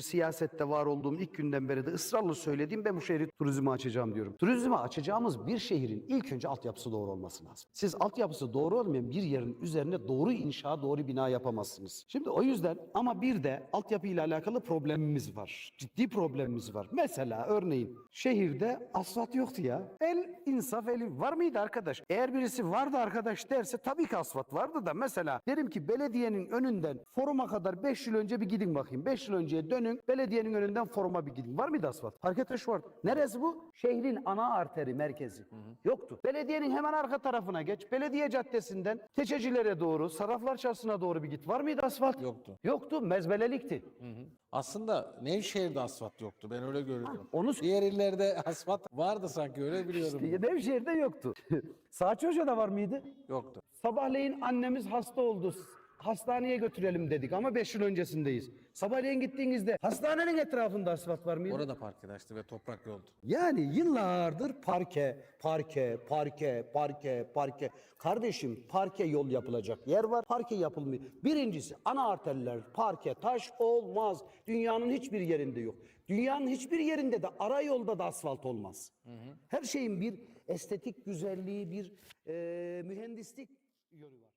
siyasette var olduğum ilk günden beri de ısrarla söylediğim ben bu şehri turizme açacağım diyorum. Turizme açacağımız bir şehrin ilk önce altyapısı doğru olması lazım. Siz altyapısı doğru olmayan bir yerin üzerine doğru inşa, doğru bina yapamazsınız. Şimdi o yüzden ama bir de altyapı ile alakalı problemimiz var. Ciddi problemimiz var. Mesela örneğin şehirde asfalt yoktu ya. El insaf eli var mıydı arkadaş? Eğer birisi vardı arkadaş derse tabii ki asfalt vardı da mesela derim ki belediyenin önünden foruma kadar 5 yıl önce bir gidin bakayım. 5 yıl önceye dönün belediyenin önünden foruma bir gidin. Var mıydı asfalt? Hareket taşı vardı. Neresi bu? Şehrin ana arteri merkezi. Yoktu. Belediyenin hemen arka tarafına geç. Belediye caddesinden Keçecilere doğru, Saraflar Çarşısı'na doğru bir git. Var mıydı asfalt? Yoktu. Yoktu. Mezbelelikti. Aslında Nevşehir'de asfalt yoktu. Ben öyle görüyorum. onu- Diğer illerde asfalt vardı sanki öyle biliyorum. Nevşehir'de yoktu. Saatçi Hoca'da var mıydı? Yoktu. Sabahleyin annemiz hasta oldu. Hastaneye götürelim dedik ama 5 yıl öncesindeyiz. Sabahleyin gittiğinizde hastanenin etrafında asfalt var mıydı? Orada parkedaştı ve toprak yoldu. Yani yıllardır parke, parke, parke, parke, parke. Kardeşim parke yol yapılacak yer var, parke yapılmıyor. Birincisi ana arterler, parke, taş olmaz. Dünyanın hiçbir yerinde yok. Dünyanın hiçbir yerinde de ara yolda da asfalt olmaz. Her şeyin bir estetik güzelliği, bir eee, mühendislik yönü var.